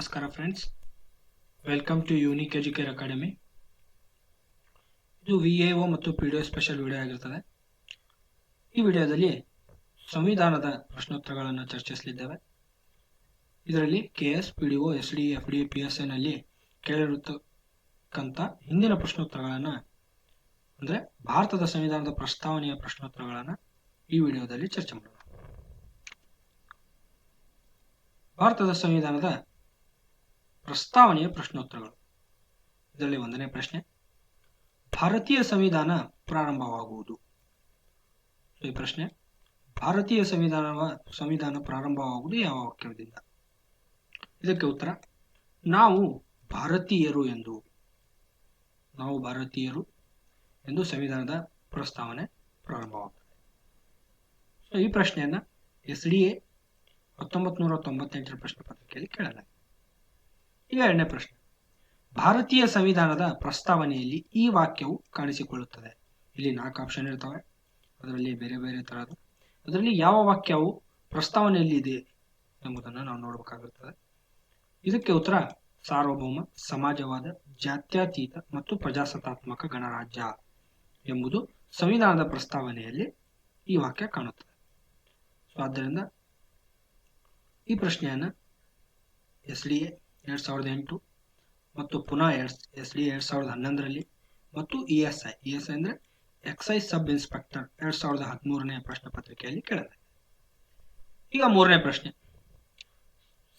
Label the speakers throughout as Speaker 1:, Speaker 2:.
Speaker 1: ನಮಸ್ಕಾರ friends welcome to unique Educare academy ಇದು V A ಮತ್ತು P D O special video ಆಗಿರ್ತದೆ. ಈ ವಿಡಿಯೋದಲ್ಲಿ ಸಂವಿಧಾನದ ಪ್ರಶ್ನೋತ್ತರಗಳನ್ನು ಚರ್ಚಿಸಲಿದ್ದೇವೆ. ಇದರಲ್ಲಿ K S P D O S D F D P S ಎನಲ್ಲಿ ಕೇಳಿರತಕ್ಕಂಥ ಹಿಂದಿನ ಪ್ರಶ್ನೋತ್ತರಗಳನ್ನು, ಅಂದರೆ ಭಾರತದ ಸಂವಿಧಾನದ ಪ್ರಸ್ತಾವನೆಯ ಪ್ರಶ್ನೋತ್ತರಗಳನ್ನು ಈ ವಿಡಿಯೋದಲ್ಲಿ ಚರ್ಚೆ ಮಾಡೋಣ. ಭಾರತದ ಸಂವಿಧಾನದ ಪ್ರಸ್ತಾವನೆಯ ಪ್ರಶ್ನೋತ್ತರಗಳು. ಇದರಲ್ಲಿ ಒಂದನೇ ಪ್ರಶ್ನೆ, ಭಾರತೀಯ ಸಂವಿಧಾನ ಪ್ರಾರಂಭವಾಗುವುದು. ಈ ಪ್ರಶ್ನೆ, ಭಾರತೀಯ ಸಂವಿಧಾನ ಸಂವಿಧಾನ ಪ್ರಾರಂಭವಾಗುವುದು ಯಾವ ವಾಕ್ಯದಿಂದ? ಇದಕ್ಕೆ ಉತ್ತರ, ನಾವು ಭಾರತೀಯರು ಎಂದು. ನಾವು ಭಾರತೀಯರು ಎಂದು ಸಂವಿಧಾನದ ಪ್ರಸ್ತಾವನೆ ಪ್ರಾರಂಭವಾಗುತ್ತದೆ ಈ ಪ್ರಶ್ನೆಯನ್ನ ಎಸ್ ಡಿ ಎ ಹತ್ತೊಂಬತ್ತು ನೂರ ತೊಂಬತ್ತೆಂಟರ ಪ್ರಶ್ನೆ ಪತ್ರಿಕೆಯಲ್ಲಿ ಕೇಳಲಾಗಿದೆ. ಈಗ ಎರಡನೇ ಪ್ರಶ್ನೆ. ಭಾರತೀಯ ಸಂವಿಧಾನದ ಪ್ರಸ್ತಾವನೆಯಲ್ಲಿ ಈ ವಾಕ್ಯವು ಕಾಣಿಸಿಕೊಳ್ಳುತ್ತದೆ. ಇಲ್ಲಿ ನಾಲ್ಕು ಆಪ್ಷನ್ ಇರ್ತವೆ. ಅದರಲ್ಲಿ ಬೇರೆ ಬೇರೆ ತರಹದ ಅದರಲ್ಲಿ ಯಾವ ವಾಕ್ಯವು ಪ್ರಸ್ತಾವನೆಯಲ್ಲಿ ಇದೆ ಎಂಬುದನ್ನು ನಾವು ನೋಡಬೇಕಾಗುತ್ತದೆ ಇದಕ್ಕೆ ಉತ್ತರ, ಸಾರ್ವಭೌಮ, ಸಮಾಜವಾದ, ಜಾತ್ಯತೀತ ಮತ್ತು ಪ್ರಜಾಸತ್ತಾತ್ಮಕ ಗಣರಾಜ್ಯ ಎಂಬುದು ಸಂವಿಧಾನದ ಪ್ರಸ್ತಾವನೆಯಲ್ಲಿ ಈ ವಾಕ್ಯ ಕಾಣುತ್ತದೆ. ಸೊ ಆದ್ದರಿಂದ ಈ ಪ್ರಶ್ನೆಯನ್ನು ಎಸ್ ಡಿ ಎ ಎರಡು ಸಾವಿರದ ಎಂಟು ಮತ್ತು ಪುನಃ ಎರಡ್ ಎಸ್ ಡಿ ಎರಡ್ ಸಾವಿರದ ಹನ್ನೊಂದರಲ್ಲಿ ಮತ್ತು E S I, E S I ಅಂದ್ರೆ ಎಕ್ಸೈಸ್ ಸಬ್ ಇನ್ಸ್ಪೆಕ್ಟರ್ ಎರಡ್ ಸಾವಿರದ ಹದಿಮೂರನೇ ಪ್ರಶ್ನೆ ಪತ್ರಿಕೆಯಲ್ಲಿ ಕೇಳಲಾಗಿದೆ ಈಗ ಮೂರನೇ ಪ್ರಶ್ನೆ.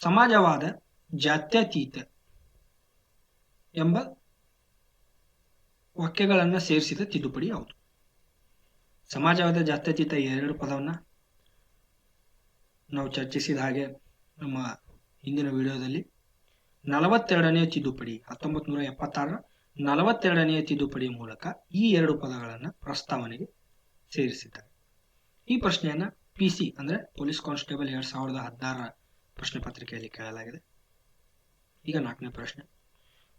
Speaker 1: ಸಮಾಜವಾದ ಜಾತ್ಯತೀತ ಎಂಬ ವಾಕ್ಯಗಳನ್ನು ಸೇರಿಸಿದ ತಿದ್ದುಪಡಿ ಯಾವುದು? ಸಮಾಜವಾದ ಜಾತ್ಯತೀತ ಎರಡು ಪದವನ್ನು ನಾವು ಚರ್ಚಿಸಿದ ಹಾಗೆ ನಮ್ಮ ಹಿಂದಿನ ವಿಡಿಯೋದಲ್ಲಿ ನಲವತ್ತೆರಡನೆಯ ತಿದ್ದುಪಡಿ, ಹತ್ತೊಂಬತ್ತು ನೂರ ಎಪ್ಪತ್ತಾರರ ನಲವತ್ತೆರಡನೆಯ ತಿದ್ದುಪಡಿ ಮೂಲಕ ಈ ಎರಡು ಪದಗಳನ್ನು ಪ್ರಸ್ತಾವನೆಗೆ ಸೇರಿಸಿದ್ದಾರೆ. ಈ ಪ್ರಶ್ನೆಯನ್ನ ಪಿ ಸಿ ಅಂದ್ರೆ ಪೊಲೀಸ್ ಕಾನ್ಸ್ಟೇಬಲ್ ಎರಡ್ ಸಾವಿರದ ಹದಿನಾರರ ಪ್ರಶ್ನೆ ಪತ್ರಿಕೆಯಲ್ಲಿ ಕೇಳಲಾಗಿದೆ. ಈಗ ನಾಲ್ಕನೇ ಪ್ರಶ್ನೆ.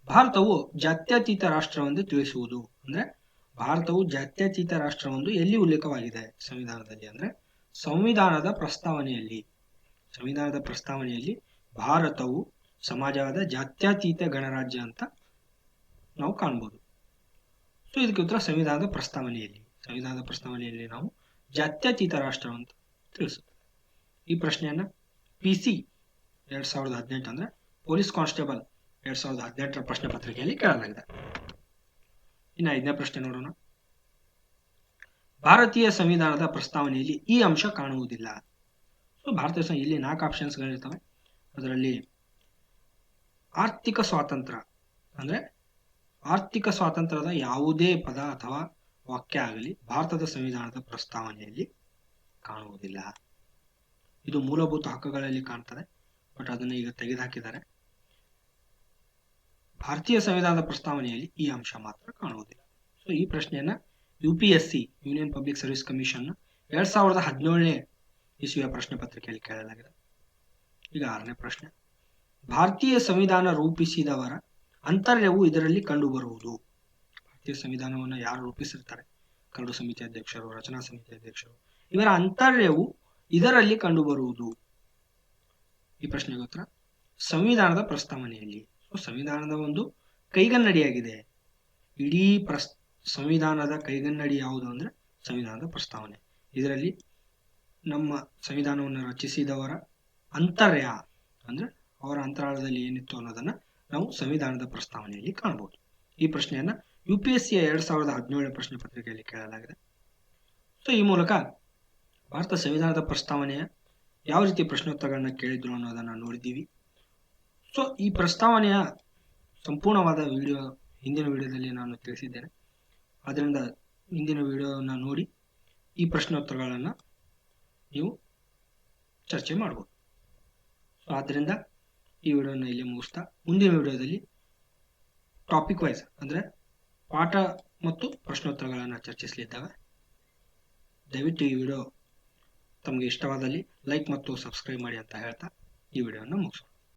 Speaker 1: ಭಾರತವು ಜಾತ್ಯತೀತ ರಾಷ್ಟ್ರವೆಂದು ತಿಳಿಸುವುದು ಅಂದ್ರೆ ಭಾರತವು ಜಾತ್ಯತೀತ ರಾಷ್ಟ್ರವೆಂದು ಎಲ್ಲಿ ಉಲ್ಲೇಖವಾಗಿದೆ ಸಂವಿಧಾನದಲ್ಲಿ ಅಂದ್ರೆ ಸಂವಿಧಾನದ ಪ್ರಸ್ತಾವನೆಯಲ್ಲಿ. ಸಂವಿಧಾನದ ಪ್ರಸ್ತಾವನೆಯಲ್ಲಿ ಭಾರತವು ಸಮಾಜವಾದ ಜಾತ್ಯತೀತ ಗಣರಾಜ್ಯ ಅಂತ ನಾವು ಕಾಣ್ಬೋದು. ಸೊ ಇದಕ್ಕೆ ಉತ್ತರ ಸಂವಿಧಾನದ ಪ್ರಸ್ತಾವನೆಯಲ್ಲಿ ಸಂವಿಧಾನದ ಪ್ರಸ್ತಾವನೆಯಲ್ಲಿ ನಾವು ಜಾತ್ಯತೀತ ರಾಷ್ಟ್ರ ಅಂತ ತಿಳಿಸುತ್ತದೆ ಈ ಪ್ರಶ್ನೆಯನ್ನ ಪಿ ಸಿ ಎರಡ್ ಸಾವಿರದ ಹದಿನೆಂಟು ಅಂದ್ರೆ ಪೊಲೀಸ್ ಕಾನ್ಸ್ಟೇಬಲ್ ಎರಡ್ ಸಾವಿರದ ಹದಿನೆಂಟರ ಪ್ರಶ್ನೆ ಪತ್ರಿಕೆಯಲ್ಲಿ ಕೇಳಲಾಗಿದೆ. ಇನ್ನು ಐದನೇ ಪ್ರಶ್ನೆ ನೋಡೋಣ. ಭಾರತೀಯ ಸಂವಿಧಾನದ ಪ್ರಸ್ತಾವನೆಯಲ್ಲಿ ಈ ಅಂಶ ಕಾಣುವುದಿಲ್ಲ. ಸೊ ಭಾರತೀಯ ಇಲ್ಲಿ ನಾಲ್ಕು ಆಪ್ಷನ್ಸ್ಗಳಿರ್ತವೆ ಅದರಲ್ಲಿ ಆರ್ಥಿಕ ಸ್ವಾತಂತ್ರ್ಯ ಅಂದ್ರೆ ಆರ್ಥಿಕ ಸ್ವಾತಂತ್ರ್ಯದ ಯಾವುದೇ ಪದ ಅಥವಾ ವಾಕ್ಯ ಆಗಲಿ ಭಾರತದ ಸಂವಿಧಾನದ ಪ್ರಸ್ತಾವನೆಯಲ್ಲಿ ಕಾಣುವುದಿಲ್ಲ. ಇದು ಮೂಲಭೂತ ಹಕ್ಕುಗಳಲ್ಲಿ ಕಾಣ್ತದೆ, ಬಟ್ ಅದನ್ನು ಈಗ ತೆಗೆದುಹಾಕಿದ್ದಾರೆ. ಭಾರತೀಯ ಸಂವಿಧಾನದ ಪ್ರಸ್ತಾವನೆಯಲ್ಲಿ ಈ ಅಂಶ ಮಾತ್ರ ಕಾಣುವುದಿಲ್ಲ. ಸೊ ಈ ಪ್ರಶ್ನೆಯನ್ನ U P S C union public service commission ಎರಡ್ ಸಾವಿರದ ಹದಿನೇಳನೇ ಇಸ್ವಿಯ ಪ್ರಶ್ನೆ ಪತ್ರಿಕೆಯಲ್ಲಿ ಕೇಳಲಾಗಿದೆ. ಈಗ ಆರನೇ ಪ್ರಶ್ನೆ. ಭಾರತೀಯ ಸಂವಿಧಾನ ರೂಪಿಸಿದವರ ಅಂತರ್ಯವು ಇದರಲ್ಲಿ ಕಂಡುಬರುವುದು. ಭಾರತೀಯ ಸಂವಿಧಾನವನ್ನು ಯಾರು ರೂಪಿಸಿರ್ತಾರೆ? ಕರಡು ಸಮಿತಿ ಅಧ್ಯಕ್ಷರು, ರಚನಾ ಸಮಿತಿ ಅಧ್ಯಕ್ಷರು. ಇವರ ಅಂತರ್ಯವು ಇದರಲ್ಲಿ ಕಂಡುಬರುವುದು. ಈ ಪ್ರಶ್ನೆಗೆ ಉತ್ತರ, ಸಂವಿಧಾನದ ಪ್ರಸ್ತಾವನೆಯಲ್ಲಿ. ಸಂವಿಧಾನದ ಒಂದು ಕೈಗನ್ನಡಿಯಾಗಿದೆ. ಇಡೀ ಪ್ರಸ್, ಸಂವಿಧಾನದ ಕೈಗನ್ನಡಿ ಯಾವುದು ಅಂದ್ರೆ ಸಂವಿಧಾನದ ಪ್ರಸ್ತಾವನೆ. ಇದರಲ್ಲಿ ನಮ್ಮ ಸಂವಿಧಾನವನ್ನು ರಚಿಸಿದವರ ಅಂತರ್ಯ ಅಂದ್ರೆ ಅವರ ಅಂತರಾಳದಲ್ಲಿ ಏನಿತ್ತು ಅನ್ನೋದನ್ನ ನಾವು ಸಂವಿಧಾನದ ಪ್ರಸ್ತಾವನೆಯಲ್ಲಿ ಕಾಣಬಹುದು. ಈ ಪ್ರಶ್ನೆಯನ್ನ ಯು ಪಿ ಎಸ್ ಸಿಯ ಎರಡ್ ಸಾವಿರದ ಹದಿನೇಳನೇ ಪ್ರಶ್ನೆ ಪತ್ರಿಕೆಯಲ್ಲಿ ಕೇಳಲಾಗಿದೆ. ಸೊ ಈ ಮೂಲಕ ಭಾರತ ಸಂವಿಧಾನದ ಪ್ರಸ್ತಾವನೆಯ ಯಾವ ರೀತಿ ಪ್ರಶ್ನೋತ್ತರಗಳನ್ನ ಕೇಳಿದ್ರು ಅನ್ನೋದನ್ನ ನೋಡಿದ್ದೀವಿ. ಸೊ ಈ ಪ್ರಸ್ತಾವನೆಯ ಸಂಪೂರ್ಣವಾದ ವಿಡಿಯೋ ಹಿಂದಿನ ವಿಡಿಯೋದಲ್ಲಿ ನಾನು ತಿಳಿಸಿದ್ದೇನೆ. ಅದರಿಂದ ಹಿಂದಿನ ವಿಡಿಯೋನ ನೋಡಿ ಈ ಪ್ರಶ್ನೋತ್ತರಗಳನ್ನು ನೀವು ಚರ್ಚೆ ಮಾಡ್ಬೋದು. ಸೊ ಆದ್ದರಿಂದ ಈ ವಿಡಿಯೋನ ಇಲ್ಲಿ ಮುಗಿಸ್ತಾ, ಮುಂದಿನ ವಿಡಿಯೋದಲ್ಲಿ ಟಾಪಿಕ್ ವೈಸ್ ಅಂದರೆ ಪಾಠ ಮತ್ತು ಪ್ರಶ್ನೋತ್ತರಗಳನ್ನು ಚರ್ಚಿಸಲಿದ್ದಾವೆ. ದಯವಿಟ್ಟು ಈ ವಿಡಿಯೋ ತಮಗೆ ಇಷ್ಟವಾದಲ್ಲಿ ಲೈಕ್ ಮತ್ತು ಸಬ್ಸ್ಕ್ರೈಬ್ ಮಾಡಿ ಅಂತ ಹೇಳ್ತಾ ಈ ವಿಡಿಯೋನ ಮುಗಿಸೋಣ